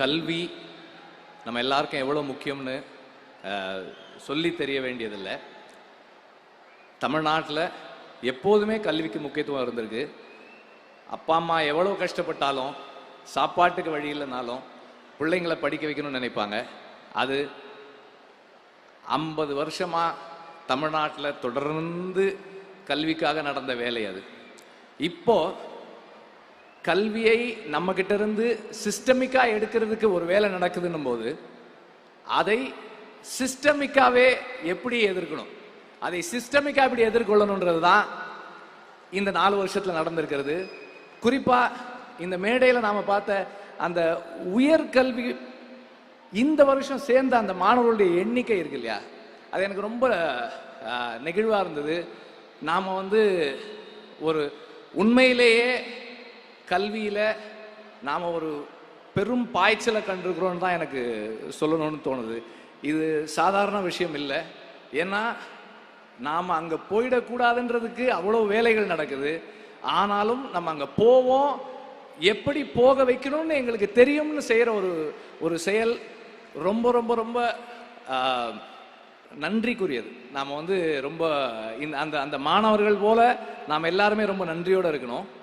கல்வி நம்ம எல்லாருக்கும் எவ்வளோ முக்கியம்னு சொல்லி தெரிய வேண்டியதில்லை. தமிழ்நாட்டில் எப்போதுமே கல்விக்கு முக்கியத்துவம் இருந்திருக்கு. அப்பா அம்மா எவ்வளோ கஷ்டப்பட்டாலும் சாப்பாட்டுக்கு வழி இல்லைனாலும் பிள்ளைங்களை படிக்க வைக்கணும்னு நினைப்பாங்க. அது ஐம்பது வருஷமாக தமிழ்நாட்டில் தொடர்ந்து கல்விக்காக நடந்த வேலை அது. இப்போ கல்வியை நம்ம கிட்ட இருந்து சிஸ்டமிக்கா எடுக்கிறதுக்கு ஒரு வேலை நடக்குதுன்னும் போது அதை சிஸ்டமிக்காவே எப்படி எதிர்க்கணும்? அதை சிஸ்டமிக்கா எப்படி எதிர்கொள்ளணுன்றது தான் இந்த நாலு வருஷத்துல நடந்திருக்கிறது. குறிப்பா இந்த மேடையில நாம பார்த்த அந்த உயர்கல்வி இந்த வருஷம் சேர்ந்த அந்த மாணவர்களுடைய எண்ணிக்கை இருக்கு இல்லையா? அது எனக்கு ரொம்ப நெகிழ்வாக நெகிழ்வா இருந்தது. நாம வந்து ஒரு உண்மையிலேயே கல்வியில் நாம் ஒரு பெரும் பாய்ச்சலை கண்டிருக்கிறோன்னு தான் எனக்கு சொல்லணும்னு தோணுது. இது சாதாரண விஷயம் இல்லை. ஏன்னா நாம் அங்கே போயிடக்கூடாதுன்றதுக்கு அவ்வளோ வேலைகள் நடக்குது. ஆனாலும் நம்ம அங்கே போவோம். எப்படி போக வைக்கணும்னு எங்களுக்கு தெரியும்னு செய்கிற ஒரு ஒரு செயல் ரொம்ப ரொம்ப ரொம்ப நன்றிக்குரியது. நாம் வந்து ரொம்ப இந்த அந்த அந்த மாணவர்கள் போல நாம் எல்லாருமே ரொம்ப நன்றியோடு இருக்கணும்.